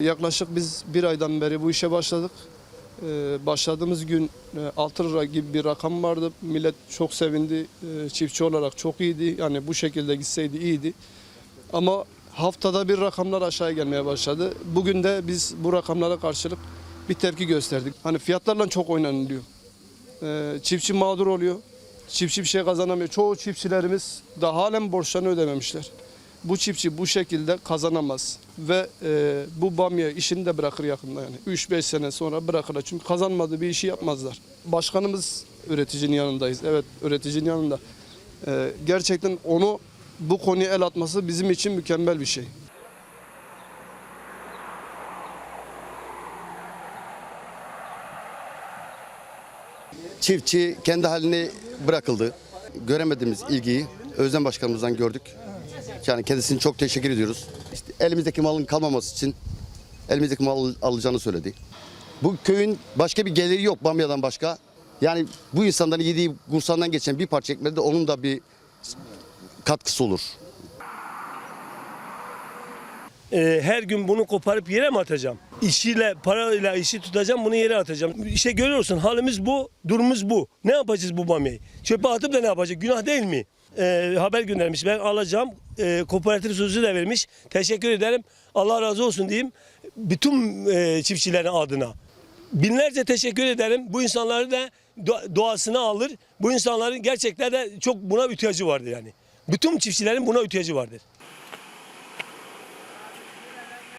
Yaklaşık biz bir aydan beri bu işe başladık. Ee, başladığımız gün e, 6 lira gibi bir rakam vardı. Millet çok sevindi. Ee, çiftçi olarak çok iyiydi. Yani bu şekilde gitseydi iyiydi. Ama haftada bir rakamlar aşağı gelmeye başladı. Bugün de biz bu rakamlara karşılık bir tepki gösterdik. Hani fiyatlarla çok oynanılıyor. Ee, çiftçi mağdur oluyor. Çiftçi bir şey kazanamıyor. Çoğu çiftçilerimiz daha halen borçlarını ödememişler. Bu çiftçi bu şekilde kazanamaz ve e, bu bamya işini de bırakır yakında yani. 3-5 sene sonra bırakırlar çünkü kazanmadığı bir işi yapmazlar. Başkanımız üreticinin yanındayız. Evet üreticinin yanında. E, gerçekten onu bu konuya el atması bizim için mükemmel bir şey. Çiftçi kendi haline bırakıldı. Göremediğimiz ilgiyi Özlem Başkanımızdan gördük. Yani kendisine çok teşekkür ediyoruz. İşte elimizdeki malın kalmaması için elimizdeki mal alacağını söyledi. Bu köyün başka bir geliri yok Bamya'dan başka. Yani bu insanların yediği kursandan geçen bir parça ekmeğe de onun da bir katkısı olur. Ee, her gün bunu koparıp yere mi atacağım? İşiyle, parayla işi tutacağım, bunu yere atacağım. İşte görüyorsun halimiz bu, durumumuz bu. Ne yapacağız bu bamyayı? Çöpe atıp da ne yapacak? Günah değil mi? Ee, haber göndermiş. Ben alacağım. Ee, kooperatif sözü de vermiş. Teşekkür ederim. Allah razı olsun diyeyim. Bütün e, çiftçilerin adına. Binlerce teşekkür ederim. Bu insanları da do- doğasına alır. Bu insanların gerçekten de çok buna ihtiyacı vardır yani. Bütün çiftçilerin buna ihtiyacı vardır.